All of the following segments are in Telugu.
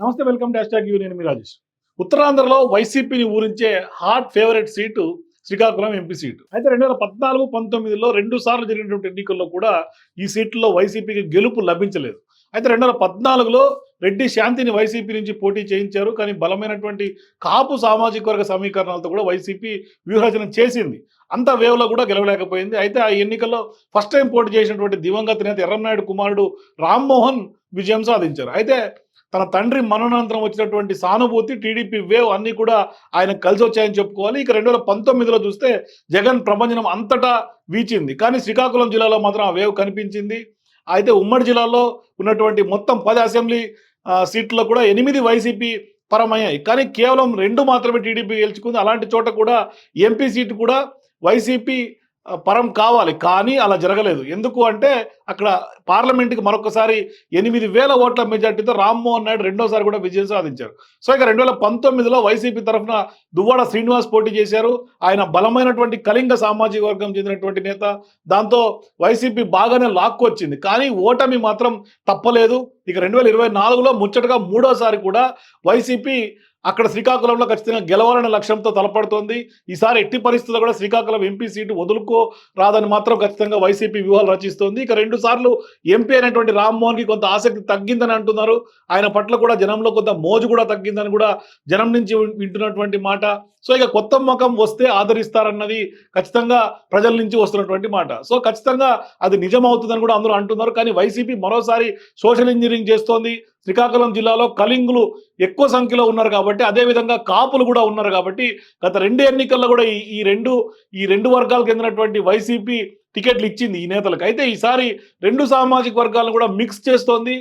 నమస్తే వెల్కమ్ డాష్ హ్యాష్ యూ. నేను మీ రాజేష్. ఉత్తరాంధ్రలో వైసీపీని ఊరించే hot favourite seat Srikakulam MP seat. అయితే రెండు వేల పద్నాలుగు పంతొమ్మిదిలో రెండు సార్లు జరిగినటువంటి ఎన్నికల్లో కూడా ఈ సీట్లో వైసీపీకి గెలుపు లభించలేదు. అయితే రెండు వేల పద్నాలుగులో రెడ్డి శాంతిని వైసీపీ నుంచి పోటీ చేయించారు. కానీ బలమైనటువంటి కాపు సామాజిక వర్గ సమీకరణాలతో కూడా వైసీపీ వ్యూహరచన చేసింది. అంత వేవ్లో కూడా గెలవలేకపోయింది. అయితే ఆ ఎన్నికల్లో ఫస్ట్ టైం పోటీ చేసినటువంటి దివంగత నేత ఎర్రన్నాయుడు కుమారుడు రామ్మోహన్ విజయం సాధించారు. అయితే తన తండ్రి మరణానంతరం వచ్చినటువంటి సానుభూతి టీడీపీ వేవ్ అన్ని కూడా ఆయన కలిసి వచ్చాయని చెప్పుకోవాలి. ఇక రెండు వేల పంతొమ్మిదిలో చూస్తే జగన్ ప్రపంచం అంతటా వీచింది. కానీ శ్రీకాకుళం జిల్లాలో మాత్రం ఆ వేవ్ కనిపించింది. అయితే ఉమ్మడి జిల్లాలో ఉన్నటువంటి మొత్తం పది అసెంబ్లీ సీట్లో కూడా ఎనిమిది వైసీపీ పరమయ్యాయి. కానీ కేవలం రెండు మాత్రమే టీడీపీ గెలుచుకుంది. అలాంటి చోట కూడా ఎంపీ సీటు కూడా వైసీపీ పరం కావాలి. కానీ అలా జరగలేదు. ఎందుకు అంటే అక్కడ పార్లమెంట్కి మరొకసారి ఎనిమిది వేల ఓట్ల మెజార్టీతో రామ్మోహన్ నాయుడు రెండోసారి కూడా విజయం సాధించారు. సో ఇక రెండు వేల పంతొమ్మిదిలో వైసీపీ తరఫున దువ్వాడ శ్రీనివాస్ పోటీ చేశారు. ఆయన బలమైనటువంటి కళింగ సామాజిక వర్గం చెందినటువంటి నేత. దాంతో వైసీపీ బాగానే లాక్కొచ్చింది కానీ ఓటమి మాత్రం తప్పలేదు. ఇక రెండు వేల ఇరవై నాలుగులో ముచ్చటగా మూడోసారి కూడా వైసీపీ అక్కడ శ్రీకాకుళంలో ఖచ్చితంగా గెలవాలనే లక్ష్యంతో తలపడుతోంది. ఈసారి ఎట్టి పరిస్థితుల్లో కూడా శ్రీకాకుళం ఎంపీ సీటు వదులుకో రాదని మాత్రం ఖచ్చితంగా వైసీపీ వ్యూహాలు రచిస్తోంది. ఇక రెండు సార్లు ఎంపీ అయినటువంటి రామ్మోహన్కి కొంత ఆసక్తి తగ్గిందని అంటున్నారు. ఆయన పట్ల కూడా జనంలో కొంత మోజు కూడా తగ్గిందని కూడా జనం నుంచి వింటున్నటువంటి మాట. సో ఇక కొత్త ముఖం వస్తే ఆదరిస్తారన్నది ఖచ్చితంగా ప్రజల నుంచి వస్తున్నటువంటి మాట. సో ఖచ్చితంగా అది నిజం అవుతుందని కూడా అందరూ అంటున్నారు. కానీ వైసీపీ మరోసారి సోషల్ ఇంజనీరింగ్ చేస్తోంది. శ్రీకాకుళం జిల్లాలో కళింగులు ఎక్కువ సంఖ్యలో ఉన్నారు కాబట్టి అదేవిధంగా కాపులు కూడా ఉన్నారు కాబట్టి గత రెండు ఎన్నికల్లో కూడా ఈ రెండు ఈ రెండు వర్గాలకు చెందినటువంటి వైసీపీ టికెట్లు ఇచ్చింది ఈ నేతలకు. అయితే ఈసారి రెండు సామాజిక వర్గాలను కూడా మిక్స్ చేస్తోంది.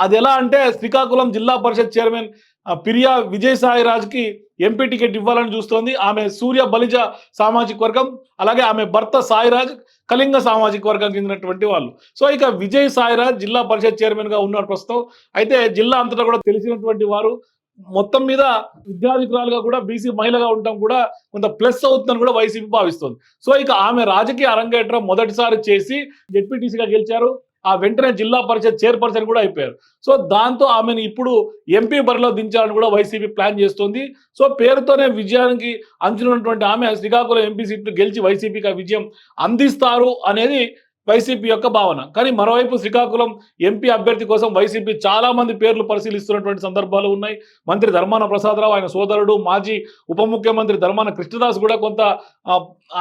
అది ఎలా అంటే శ్రీకాకుళం జిల్లా పరిషత్ చైర్మన్ ఆ, పిరియా విజయసాయిరాజ్కి ఎంపీ టికెట్ ఇవ్వాలని చూస్తోంది. ఆమె సూర్య బలిజ సామాజిక వర్గం అలాగే ఆమె భర్త సాయిరాజ్ కళింగ సామాజిక వర్గం చెందినటువంటి వాళ్ళు. సో ఇక విజయ్ సాయిరాజ్ జిల్లా పరిషత్ చైర్మన్గా ఉన్నారు ప్రస్తుతం. అయితే జిల్లా అంతటా కూడా తెలిసినటువంటి వారు మొత్తం మీద విద్యాధికురాలుగా కూడా బీసీ మహిళగా ఉండటం కూడా కొంత ప్లస్ అవుతుందని కూడా వైసీపీ భావిస్తుంది. సో ఇక ఆమె రాజకీయ అరంగేట్రం మొదటిసారి చేసి జెడ్పీటీసీగా గెలిచారు. ఆ వెంటనే జిల్లా పరిషత్ చైర్పర్సన్ కూడా అయిపోయారు. సో దాంతో ఆమెను ఇప్పుడు ఎంపీ బరిలో దించాలని కూడా వైసీపీ ప్లాన్ చేస్తుంది. సో పేరుతోనే విజయానికి అంచున్నటువంటి ఆమె శ్రీకాకుళం ఎంపీ సీట్లు గెలిచి వైసీపీకి ఆ విజయం అందిస్తారు అనేది వైసీపీ యొక్క భావన. కానీ మరోవైపు శ్రీకాకుళం ఎంపీ అభ్యర్థి కోసం వైసీపీ చాలా మంది పేర్లు పరిశీలిస్తున్నటువంటి సందర్భాలు ఉన్నాయి. మంత్రి ధర్మాన ప్రసాదరావు ఆయన సోదరుడు మాజీ ఉప ముఖ్యమంత్రి ధర్మాన కృష్ణదాస్ కూడా కొంత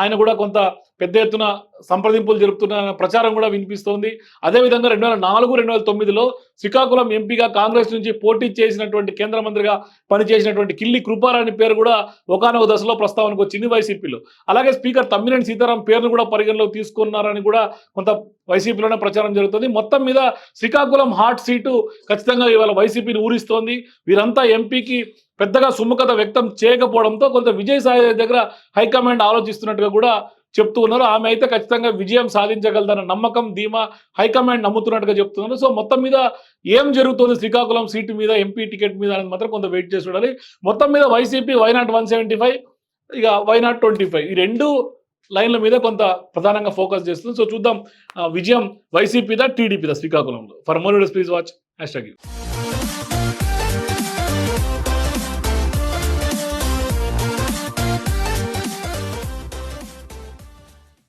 ఆయన కూడా కొంత పెద్ద ఎత్తున సంప్రదింపులు జరుపుతున్న ప్రచారం కూడా వినిపిస్తోంది. అదేవిధంగా రెండు వేల నాలుగు రెండు వేల తొమ్మిదిలో శ్రీకాకుళం ఎంపీగా కాంగ్రెస్ నుంచి పోటీ చేసినటువంటి కేంద్ర మంత్రిగా పనిచేసినటువంటి కిల్లి కృపారాణి పేరు కూడా ఒకనొక దశలో ప్రస్తావనకు వచ్చింది వైసీపీలో. అలాగే స్పీకర్ తమ్మినేని సీతారాం పేరును కూడా పరిగణలోకి తీసుకున్నారని కూడా కొంత వైసీపీలోనే ప్రచారం జరుగుతుంది. మొత్తం మీద శ్రీకాకుళం హాట్ సీటు ఖచ్చితంగా ఇవాళ వైసీపీని ఊరిస్తోంది. వీరంతా ఎంపీకి పెద్దగా సుముఖత వ్యక్తం చేయకపోవడంతో కొంత విజయసాయి దగ్గర హైకమాండ్ ఆలోచిస్తున్నట్టుగా కూడా చెప్తూ ఉన్నారు. ఆమె అయితే ఖచ్చితంగా విజయం సాధించగలదన్న నమ్మకం ధీమా హైకమాండ్ నమ్ముతున్నట్టుగా చెప్తున్నారు. సో మొత్తం మీద ఏం జరుగుతుంది? శ్రీకాకుళం సీటు మీద ఎంపీ టికెట్ మీద అనేది మాత్రం కొంత వెయిట్ చేసి చూడాలి మొత్తం మీద YCP why not one seventy five ఇక వైనాట్ ట్వంటీ ఫైవ్ ఈ రెండు లైన్ల మీద కొంత ప్రధానంగా ఫోకస్ చేస్తుంది. సో చూద్దాం. ఆ, విజయం వైసీపీదా టీడీపీదా శ్రీకాకుళంలో? For more please watch. Hash tag